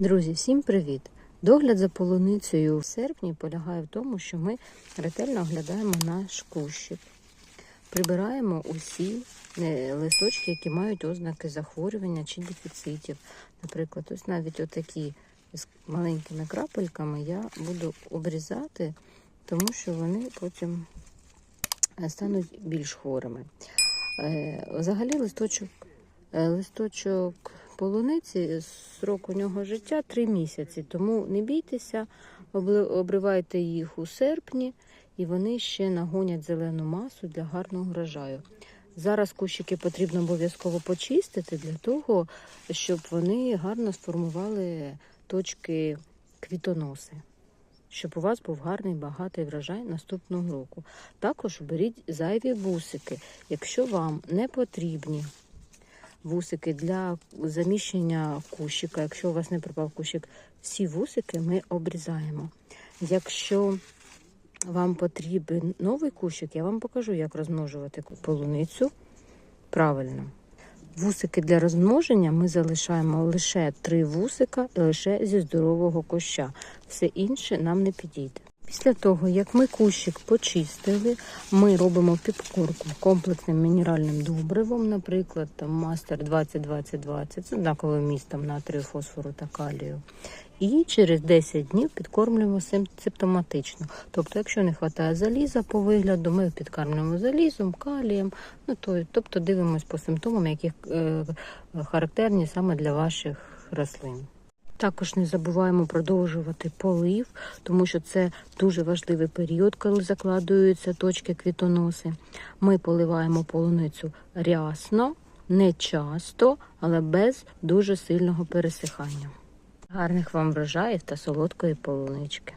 Друзі, всім привіт! Догляд за полуницею в серпні полягає в тому, що ми ретельно оглядаємо наш кущик. Прибираємо усі е, листочки, які мають ознаки захворювання чи дефіцитів. Наприклад, ось навіть отакі з маленькими крапельками я буду обрізати, тому що вони потім е, стануть більш хворими. Е, Взагалі листочок, листочок полуниці, срок у нього життя 3 місяці, тому не бійтеся, обривайте їх у серпні, і вони ще нагонять зелену масу для гарного врожаю. Зараз кущики потрібно обов'язково почистити для того, щоб вони гарно сформували точки квітоноси, щоб у вас був гарний багатий врожай наступного року. Також беріть зайві вусики, якщо вам не потрібні вусики для заміщення кущика. Якщо у вас не пропав кущик, всі вусики ми обрізаємо. Якщо вам потрібен новий кущик, я вам покажу, як розмножувати полуницю правильно. Вусики для розмноження ми залишаємо лише три вусика лише зі здорового куща. Все інше нам не підійде. Після того, як ми кущик почистили, ми робимо підкорку комплексним мінеральним добривом, наприклад, там мастер 20-20-20, з однаковим містом натрію, фосфору та калію. І через 10 днів підкормлюємо симптоматично. Тобто, якщо не вистачає заліза по вигляду, ми підкармлюємо залізом, калієм, ну то, тобто дивимось по симптомам, які е, характерні саме для ваших рослин. Також не забуваємо продовжувати полив, тому що це дуже важливий період, коли закладуються точки квітоноси. Ми поливаємо полуницю рясно, не часто, але без дуже сильного пересихання. Гарних вам врожаїв та солодкої полунички.